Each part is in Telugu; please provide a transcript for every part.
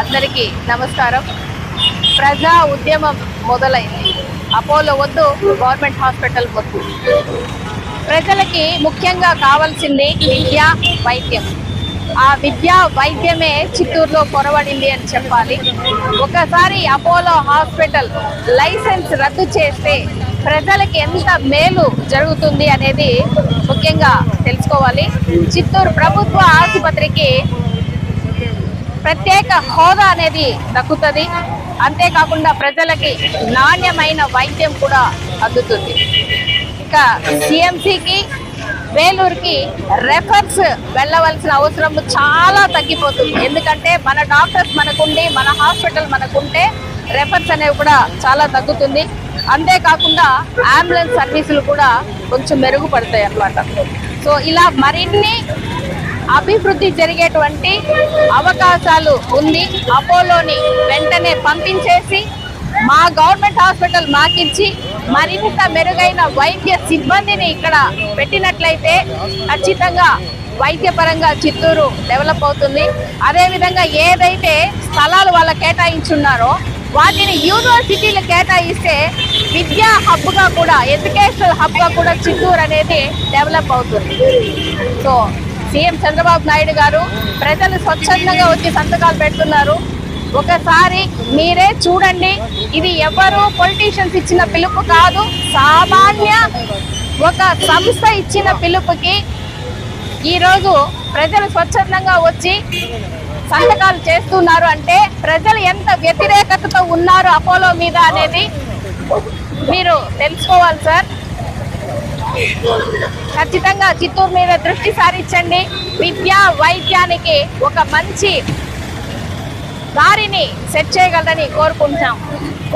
అందరికీ నమస్కారం. ప్రజా ఉద్యమం మొదలైంది. అపోలో వద్దు గవర్నమెంట్ హాస్పిటల్ వద్దు. ప్రజలకి ముఖ్యంగా కావాల్సింది విద్య వైద్యం. ఆ విద్య వైద్యమే చిత్తూరులో పొరబడింది అని చెప్పాలి. ఒకసారి అపోలో హాస్పిటల్ లైసెన్స్ రద్దు చేస్తే ప్రజలకి ఎంత మేలు జరుగుతుంది అనేది ముఖ్యంగా తెలుసుకోవాలి. చిత్తూరు ప్రభుత్వ ఆసుపత్రికి ప్రత్యేక హోదా అనేది దక్కుతుంది. అంతేకాకుండా ప్రజలకి నాణ్యమైన వైద్యం కూడా అందుతుంది. ఇక సిఎంసికి వేలూరుకి రెఫర్స్ వెళ్ళవలసిన అవసరం చాలా తగ్గిపోతుంది. ఎందుకంటే మన డాక్టర్స్ మనకుండి మన హాస్పిటల్ మనకుంటే రెఫర్స్ అనేవి కూడా చాలా తగ్గుతుంది. అంతేకాకుండా అంబులెన్స్ సర్వీసులు కూడా కొంచెం మెరుగుపడతాయి అన్నమాట. సో ఇలా మరిన్ని అభివృద్ధి జరిగేటువంటి అవకాశాలు ఉంది. అపోలోని వెంటనే పంపించేసి మా గవర్నమెంట్ హాస్పిటల్ మాకిచ్చి మరింత మెరుగైన వైద్య సిబ్బందిని ఇక్కడ పెట్టినట్లయితే ఖచ్చితంగా వైద్యపరంగా చిత్తూరు డెవలప్ అవుతుంది. అదేవిధంగా ఏదైతే స్థలాలు వాళ్ళ కేటాయించున్నారో వాటిని యూనివర్సిటీలు కేటాయిస్తే విద్యా హబ్గా కూడా ఎడ్యుకేషనల్ హబ్గా కూడా చిత్తూరు అనేది డెవలప్ అవుతుంది. సో సీఎం చంద్రబాబు నాయుడు గారు ప్రజలు స్వచ్ఛందంగా వచ్చి సంతకాలు పెడుతున్నారు. ఒకసారి మీరే చూడండి. ఇది ఎవరు పొలిటీషియన్స్ ఇచ్చిన పిలుపు కాదు. సామాన్య ఒక సంస్థ ఇచ్చిన పిలుపుకి ఈరోజు ప్రజలు స్వచ్ఛందంగా వచ్చి సంతకాలు చేస్తున్నారు. అంటే ప్రజలు ఎంత వ్యతిరేకతతో ఉన్నారు అపోలో మీద అనేది మీరు తెలుసుకోవాలి సార్. ఖచ్చితంగా చిత్తూరు మీద దృష్టి సారించండి. విద్య వైద్యానికి ఒక మంచి దారిని సెట్ చేయగలరని కోరుకుంటున్నాం.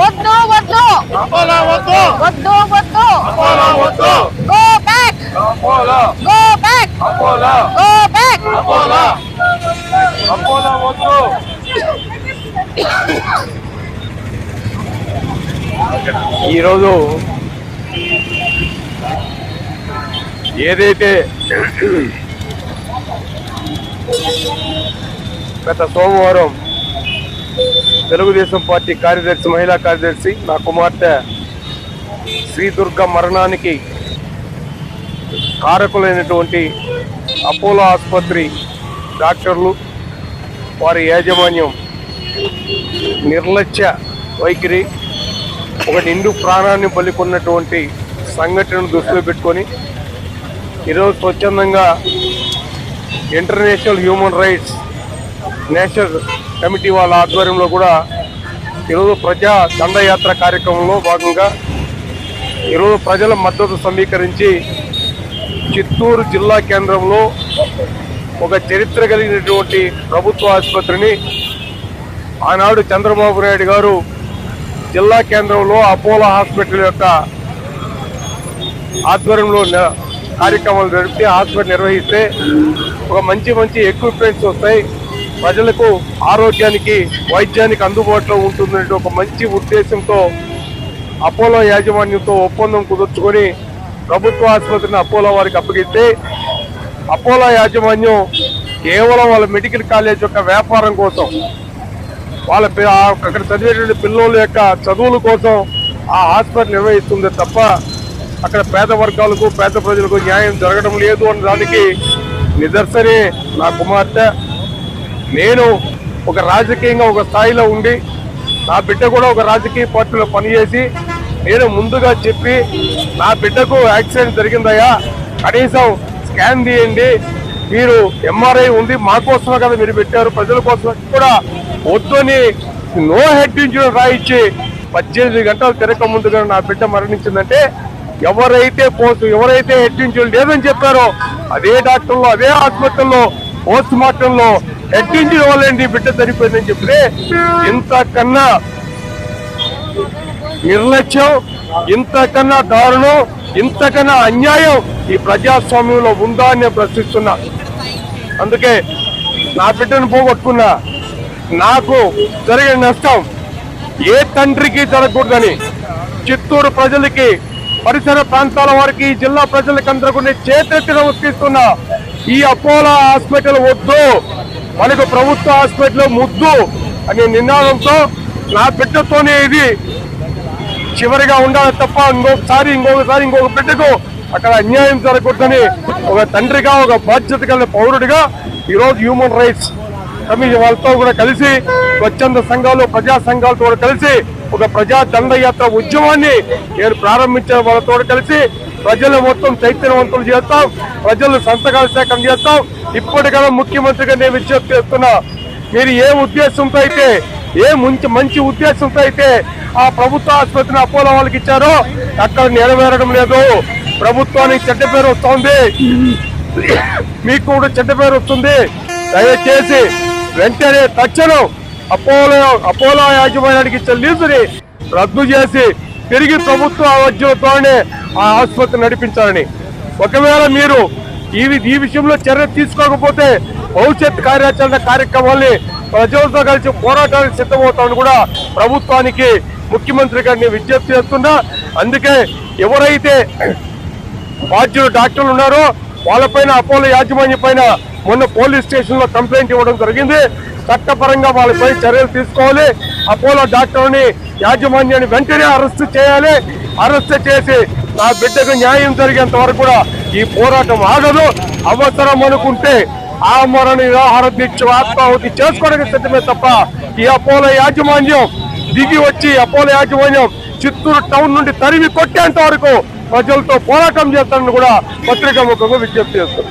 వద్దు వద్దు. అపోలో వద్దు. వద్దు వద్దు. అపోలో వద్దు. Go back Apollo. Go back Apollo. Go back Apollo. Apollo వద్దు. ఈరోజు ఏదైతే గత సోమవారం తెలుగుదేశం పార్టీ కార్యదర్శి మహిళా కార్యదర్శి నా కుమార్తె శ్రీ దుర్గ మరణానికి కారకులైనటువంటి అపోలో ఆసుపత్రి డాక్టర్లు వారి యాజమాన్యం నిర్లక్ష్య వైఖరి ఒక నిండు ప్రాణాన్ని బలికొన్నటువంటి సంఘటనను దృష్టిలో పెట్టుకొని ఈరోజు స్వచ్ఛందంగా international human rights national committee వాళ్ళ ఆధ్వర్యంలో కూడా ఈరోజు ప్రజా దండయాత్ర కార్యక్రమంలో భాగంగా ఈరోజు ప్రజల మద్దతు సమీకరించి చిత్తూరు జిల్లా కేంద్రంలో ఒక చరిత్ర కలిగినటువంటి ప్రభుత్వ ఆసుపత్రిని ఆనాడు చంద్రబాబు నాయుడు గారు జిల్లా కేంద్రంలో అపోలో హాస్పిటల్ యొక్క ఆధ్వర్యంలో కార్యక్రమాలు జరిపి హాస్పిటల్ నిర్వహిస్తే ఒక మంచి మంచి ఎక్విప్మెంట్స్ వస్తాయి. ప్రజలకు ఆరోగ్యానికి వైద్యానికి అందుబాటులో ఉంటుందనే ఒక మంచి ఉద్దేశంతో అపోలో యాజమాన్యంతో ఒప్పందం కుదుర్చుకొని ప్రభుత్వ ఆసుపత్రిని అపోలో వారికి అప్పగిస్తే అపోలో యాజమాన్యం కేవలం వాళ్ళ మెడికల్ కాలేజ్ యొక్క వ్యాపారం కోసం వాళ్ళ అక్కడ చదివేటువంటి పిల్లల యొక్క చదువుల కోసం ఆ హాస్పిటల్ నిర్వహిస్తుంది తప్ప అక్కడ పేద వర్గాలకు పేద ప్రజలకు న్యాయం జరగడం లేదు అన్న దానికి నిదర్శనే నా కుమార్తె. నేను ఒక రాజకీయంగా ఒక స్థాయిలో ఉండి నా బిడ్డ కూడా ఒక రాజకీయ పార్టీలో పనిచేసి నేను ముందుగా చెప్పి నా బిడ్డకు యాక్సిడెంట్ జరిగిందయ్యా కనీసం స్కాన్ తీయండి మీరు ఎంఆర్ఐ ఉంది మా కోసమే కదా మీరు పెట్టారు ప్రజల కోసం కూడా వద్దని నో హెడ్ ఇంజురీ రాయించి పద్దెనిమిది గంటలు తిరగక ముందుగా నా బిడ్డ మరణించిందంటే ఎవరైతే పోస్ట్ ఎవరైతే హెడ్ లేదని చెప్పారో అదే డాక్టర్లో అదే ఆసుపత్రుల్లో పోస్ట్ మార్టంలో హెడ్ ఇంజురీ బిడ్డ చనిపోయిందని చెప్తే ఇంతకన్నా నిర్లక్ష్యం ఇంతకన్నా దారుణం ఇంతకన్నా అన్యాయం ఈ ప్రజాస్వామ్యంలో ఉందా అని నేను ప్రశ్నిస్తున్నా. అందుకే నా బిడ్డను పోగొట్టుకున్నా నాకు జరిగిన నష్టం ఏ తండ్రికి జరగకూడదని చిత్తూరు ప్రజలకి పరిసర ప్రాంతాల వారికి ఈ జిల్లా ప్రజలకి అందరికీ నేను చేతెత్తి నమస్కరిస్తున్నా. ఈ అపోలో హాస్పిటల్ వద్దు. మనకు ప్రభుత్వ హాస్పిటల్ ముద్దు అనే నినాదంతో నా బిడ్డతోనే ఇది చివరిగా ఉండాలి తప్ప ఇంకొకసారి ఇంకొకసారి ఇంకొక బిడ్డకు అక్కడ అన్యాయం జరగకూడదని ఒక తండ్రిగా ఒక బాధ్యత కలిగిన పౌరుడిగా ఈరోజు హ్యూమన్ రైట్స్ కమిషన్ వాళ్ళతో కూడా కలిసి స్వచ్ఛంద సంఘాలు ప్రజా సంఘాలతో కూడా కలిసి ఒక ప్రజా దండయాత్ర ఉద్యమాన్ని నేను ప్రారంభించే వాళ్ళతో కలిసి ప్రజలు మొత్తం చైతన్యవంతులు చేస్తాం. ప్రజలు సంతకాల సేకరణ చేస్తాం. ఇప్పటికైనా ముఖ్యమంత్రిగా నేను విజ్ఞప్తి చేస్తున్నా మీరు ఏ ఉద్దేశంతో అయితే ఏ మంచి మంచి ఉద్దేశంతో అయితే ఆ ప్రభుత్వ ఆసుపత్రిని అపోలో వాళ్ళకి ఇచ్చారో అక్కడ నెరవేరడం లేదు. ప్రభుత్వానికి చెడ్డ పేరు వస్తుంది. మీకు కూడా చెడ్డ పేరు వస్తుంది. దయచేసి వెంటనే తక్షణం అపోలో అపోలో యాజమాన్యానికి ఇచ్చే లీజుని రద్దు చేసి తిరిగి ప్రభుత్వ వైద్యులతోనే ఆ ఆసుపత్రి నడిపించాలని. ఒకవేళ మీరు ఈ ఈ విషయంలో చర్య తీసుకోకపోతే భవిష్యత్ కార్యాచరణ కార్యక్రమాల్ని ప్రజలతో కలిసి పోరాటానికి సిద్ధమవుతామని కూడా ప్రభుత్వానికి ముఖ్యమంత్రి గారిని విజ్ఞప్తి చేస్తున్నా. అందుకే ఎవరైతే బాధ్యులు డాక్టర్లు ఉన్నారో వాళ్ళపైన అపోలో యాజమాన్యం పైన మొన్న పోలీస్ స్టేషన్లో కంప్లైంట్ ఇవ్వడం జరిగింది. చట్టపరంగా వాళ్ళపై చర్యలు తీసుకోవాలి. అపోలో డాక్టర్ని యాజమాన్యాన్ని వెంటనే అరెస్ట్ చేయాలి. అరెస్ట్ చేసి నా బిడ్డకు న్యాయం జరిగేంత వరకు కూడా ఈ పోరాటం ఆగదు. అవసరం అనుకుంటే ఆ మరణ నిరాహార దీక్ష ఆత్మాహుతి చేసుకోవడానికి సిద్ధమే తప్ప ఈ అపోలో యాజమాన్యం దిగి వచ్చి అపోలో యాజమాన్యం చిత్తూరు టౌన్ నుండి తరిమి కొట్టేంత వరకు ప్రజలతో పోరాటం చేస్తానని కూడా పత్రికా ముఖంగా విజ్ఞప్తి చేస్తారు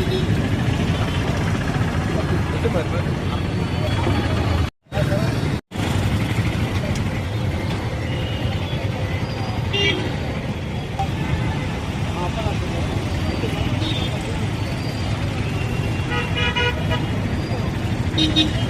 ఇది వచ్చి